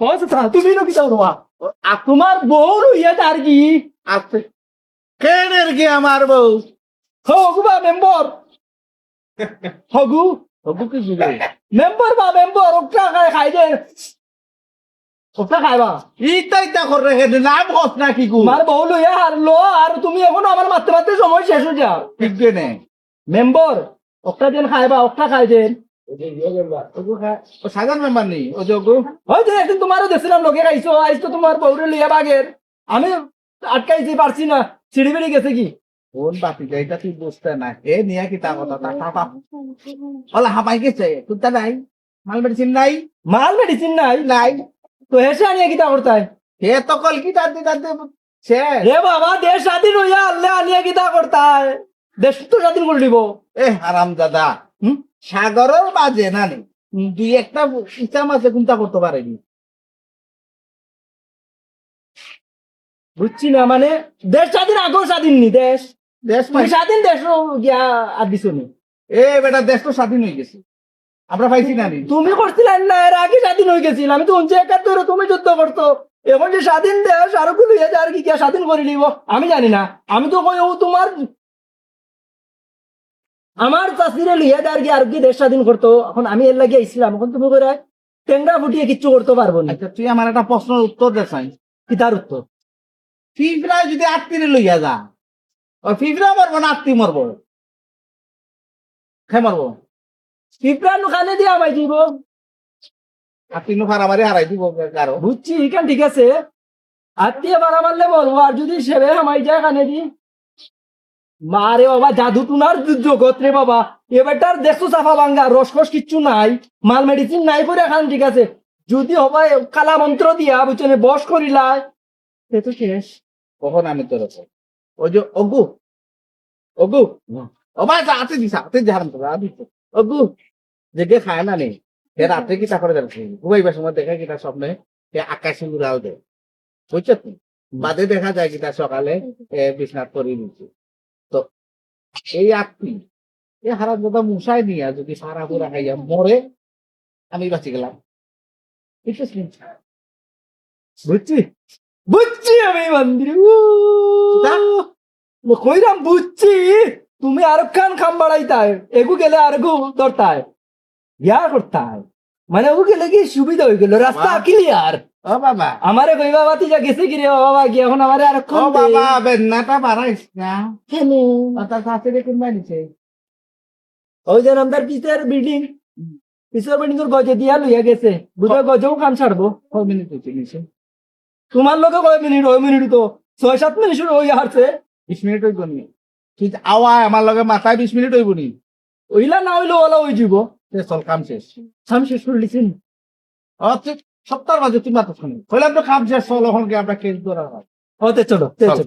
তুমি তোমার বউ লইয়া তার কি? আছে। কেনের কি আমার বউ? হগু বা মেম্বর? হগু? হবু কি মেম্বর বা মেম্বর ওটা খাই খাই দে ওটা খাইবা ইতা ইতা করে হে নাম হস না কি গু তোমার বউ লইয়া আর লো আর তুমি এখনও আমার মারতে মারতে সময় শেষ হয়ে যাও ঠিক নে। মেম্বর ওটা যেন খাইবা ওটা খাই দেন ও সাজান মেম্বার নি ও যোগু ওই যে একদিন তোমারও দেখছিলাম লোকে খাইছো আইস তো তোমার বউরে লইয়া বাগের আমি আটকাইছি পারছি না সিঁড়ি বেড়ে গেছে কি? কোন বাতি এটা তুই বুঝতে না। এ নিয়া কি তা কথা তা। তা ওলা হামাই গেছে তুই নাই মাল মেডিসিন নাই। মাল মেডিসিন নাই? নাই। তো হেসে আনিয়া কিতা করতাই হে তো কল কি তাতে তাতে সে। রে বাবা দেশ স্বাধীন হইয়া আনলে আনিয়া কিতা করতাই দেশ তো স্বাধীন করে দিব। এ হারাম দাদা। হুম? সাগরের মাঝে না দুই একটা ইচ্ছা মাঝে কোনটা করতে পারেনি? বুঝছি না মানে দেশ স্বাধীন আগেও স্বাধীন নি দেশ। দেশ স্বাধীন দেশ গিয়া আর দিছো নি। এ বেটা দেশ তো স্বাধীন হয়ে গেছে। আমরা পাইছি না নি। তুমি করছিলে না এর আগে স্বাধীন হয়ে গেছিল। আমি তো উনছে একাত্তরে তুমি যুদ্ধ করতো এখন যে স্বাধীন দেশ আরও গুলো আর কি কে স্বাধীন করে নিব? আমি জানি না। আমি তো কই ও তোমার আমার চাষিরে লইয়া যার কি আর কি দেশ স্বাধীন করতো এখন আমি এর লাগিয়ে ইসলাম। এখন তুমি করে টেংরা ফুটিয়ে কিচ্ছু করতে পারব না। আচ্ছা তুই আমার একটা প্রশ্নের উত্তর দে চাই কি তার উত্তর? ফিফরা যদি আত্মীয় লইয়া যা ও ফিফরা মরবো না আত্মীয় মরবো। খে মরবো? পিঁপড়া নুকানে দিয়ে আমায় দিব। আত্মীয় ফারামারি হারাই দিব কারও। বুঝছি এখান ঠিক আছে। আত্মীয় বাড়া মারলে বলব আর যদি সেবে আমায় যায় কানে দি। মারে বাবা জাদু টুনার জগৎ রে বাবা। এবারটার দেখছ সাফা ভাঙ্গা রসকস কিচ্ছু নাই মাল মেডিসিন নাই পরে এখন ঠিক আছে। যদি হবাই কালা মন্ত্র দিয়া বুঝছেন বস করিলাই সে তো শেষ। কখন আমি তোর ওই যে অগু। অগু? ও ভাই হাতে তোরা দিস অগু? জেগে খায় না নেই হে রাত্রে কি তা করে যাচ্ছে ঘুমাইবার সময় দেখা কি তার স্বপ্নে? সে আকাশে উড়াল দেয় বুঝছ? তো বাদে দেখা যায় কি তার সকালে এ বিছনাথ করে নিচ্ছে তো এই আত্মি এই হারাম দাদা মশাই নিয়ে যদি সারা পুরা খাইয়া মরে আমি বাঁচি গেলাম. বুঝছি? বুঝছি আমি মন্দির। কইরাম বুঝছি। তুমি আর খান খাম বাড়াইতাই এগু গেলে আর গু ধরতাই ইয়া করতাই মানে ও গেলে কি সুবিধা হয়ে গেল রাস্তা। ক্লিয়ার ও বাবা। আমারে কইবা বাতি যা গেছে কি রে বাবা কি এখন আমারে আর ও খান বাবা বেন্নাটা বাড়াইস না। কেন? ও তার শাশুড়ি কিনবা নিছে? ওই যে আমাদের পিছের বিল্ডিং পিছের বিল্ডিং এর গজে দিয়া লইয়া গেছে। বুঝবে গজেও কাম ছাড়বো। কয় মিনিট হয়েছে নিছে? তোমার লোকে কয় মিনিট ওই মিনিট তো। ছয় সাত মিনিট শুরু হয়ে আসছে বিশ মিনিট হইব নি। ঠিক আওয়ায় আমার লগে মাথায় বিশ মিনিট হইব নি। ওইলা না হইল ওলা ওই যাব সে চল কাম শেষ। সাম শেষ করে লিছেন ও তুই সপ্তাহের মাঝে তুই মাথা শুনি হইলাম আমরা খাম শেষ হলো আমরা কেস ধরা হয়। হতে চলো। চলো।